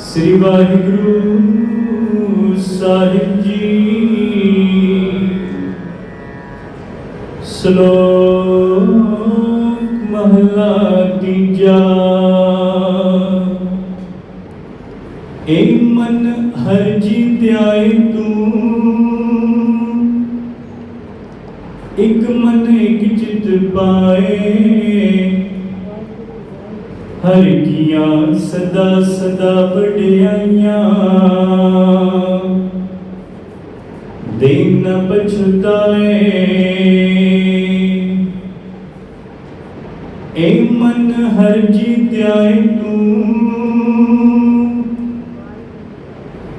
ਸ੍ਰੀ ਵਾਹਿਗੁਰੂ ਸਾਹਿਬ ਜੀ। ਸ਼ਲੋਕ ਮਹਲਾ ਤੀਜਾ। ਏ ਮਨ ਹਰ ਜੀ ਧਿਆਏ ਤੂੰ। ਇੱਕ ਮਨ ਇੱਕ ਚਿਤ ਪਾਏ। ਹਰ ਕੀਆਂ ਸਦਾ ਸਦਾ ਵਡਿਆਈਆਂ। ਦੇਨ ਨ ਪਛਤਾਏ। ਏ ਮਨ ਹਰ ਜੀ ਧਿਆਏ ਤੂੰ।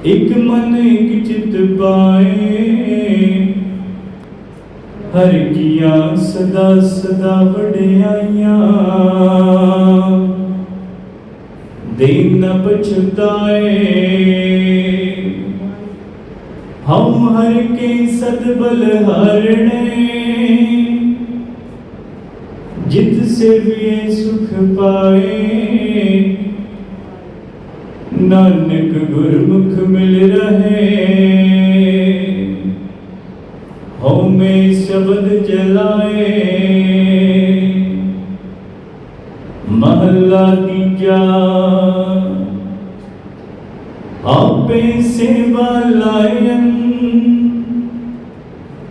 ਇਕ ਮਨ ਇਕ ਚਿਤ ਪਾਏ। ਹਰ ਕੀਆਂ ਸਦਾ ਸਦਾ ਵਡਿਆਈਆਂ। ਦੀਨ ਨ ਪਛਤਾਏ। ਹਮ ਹਰ ਕੇ ਸਤਬਲ ਹਰਣੇ। ਜਿਤ ਸੇਵੀਏ ਸੁਖ ਪਾਏ। ਨਾਨਕ ਗੁਰਮੁਖ ਮਿਲ ਰਹੇ। ਹਉਮੈ ਸ਼ਬਦ ਜਲਾਏ। ਮਹੱਲਾ ਤੀਜਾ। ਆਪੇ ਸੇਵਾ ਲਾਇਨ,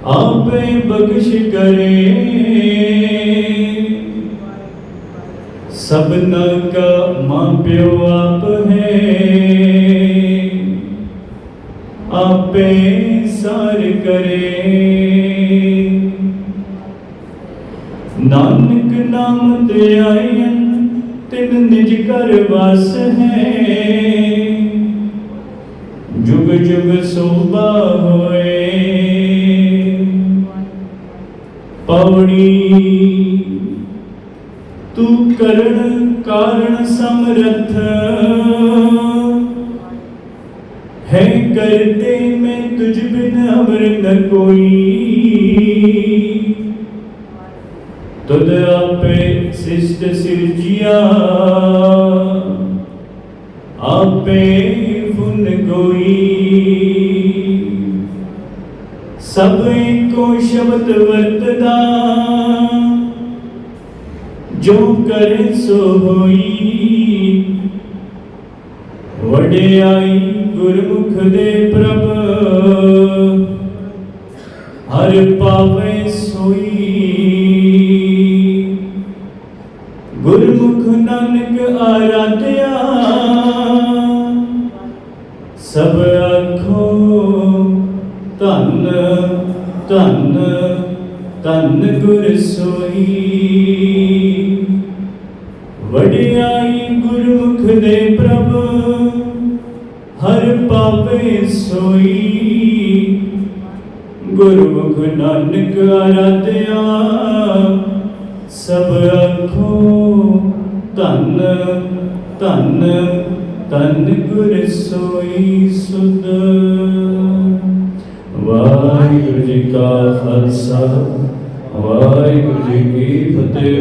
ਆਪੇ ਬਖਸ਼ ਕਰੇ। ਸਭਨਾ ਕਾ ਮਾਂ ਪਿਓ ਆਪ ਹੈ। ਆਪੇ ਸਾਰ ਕਰੇ। ਨਾਨਕ ਨਾਮ ਤੇ ਆਇਨ ਤਿਨ ਨਿਜ ਕਰ ਵਸ ਹੈ। ਜੁਗ ਜੁਗ ਸੋਭਾ ਹੋਏ। ਪੌੜੀ ਤੂੰ ਕਰਨ ਕਾਰਨ ਸਮਰਥ। ਹੈ ਕਰਤੇ ਮੈਂ ਤੁਝ ਬਿਨ ਅਮਰ ਨ ਕੋਈ। ਤੁਧ ਆਪੇ ਸਿਸ਼ਟ ਸਿਰਜਿਆ। ਆਪੇ ਫੁਨ ਗੋਈ ਸਭ ਕੋ ਸ਼ਬਦ ਵਰਤਦਾ। ਜੋ ਕਰੇ ਸੋ ਹੋਈ। ਵਡਿਆਈ ਗੁਰਮੁਖ ਦੇ ਪ੍ਰਭ। ਹਰ ਪਾਵੇ ਸੋਈ। ਨਾਨਕ ਆਰਾਧਿਆ। ਸਭ ਆਖੋ, ਧੰਨ ਧੰਨ ਧੰਨ ਗੁਰ ਸੋਈ। ਵਡਿਆਈ ਗੁਰਮੁਖ ਦੇ ਪ੍ਰਭ, ਹਰ ਪਾਵੇ ਸੋਈ। ਗੁਰਮੁਖ ਨਾਨਕ ਆਰਾਧਿਆ, ਸਭ ਆਖੋ ਧੰਨ ਧੰਨ ਧੰਨ ਗੁਰ ਸੋਈ ਸੁਧ। ਵਾਹਿਗੁਰੂ ਜੀ ਕਾ ਖਾਲਸਾ ਵਾਹਿਗੁਰੂ ਜੀ ਕੀ ਫਤਿਹ।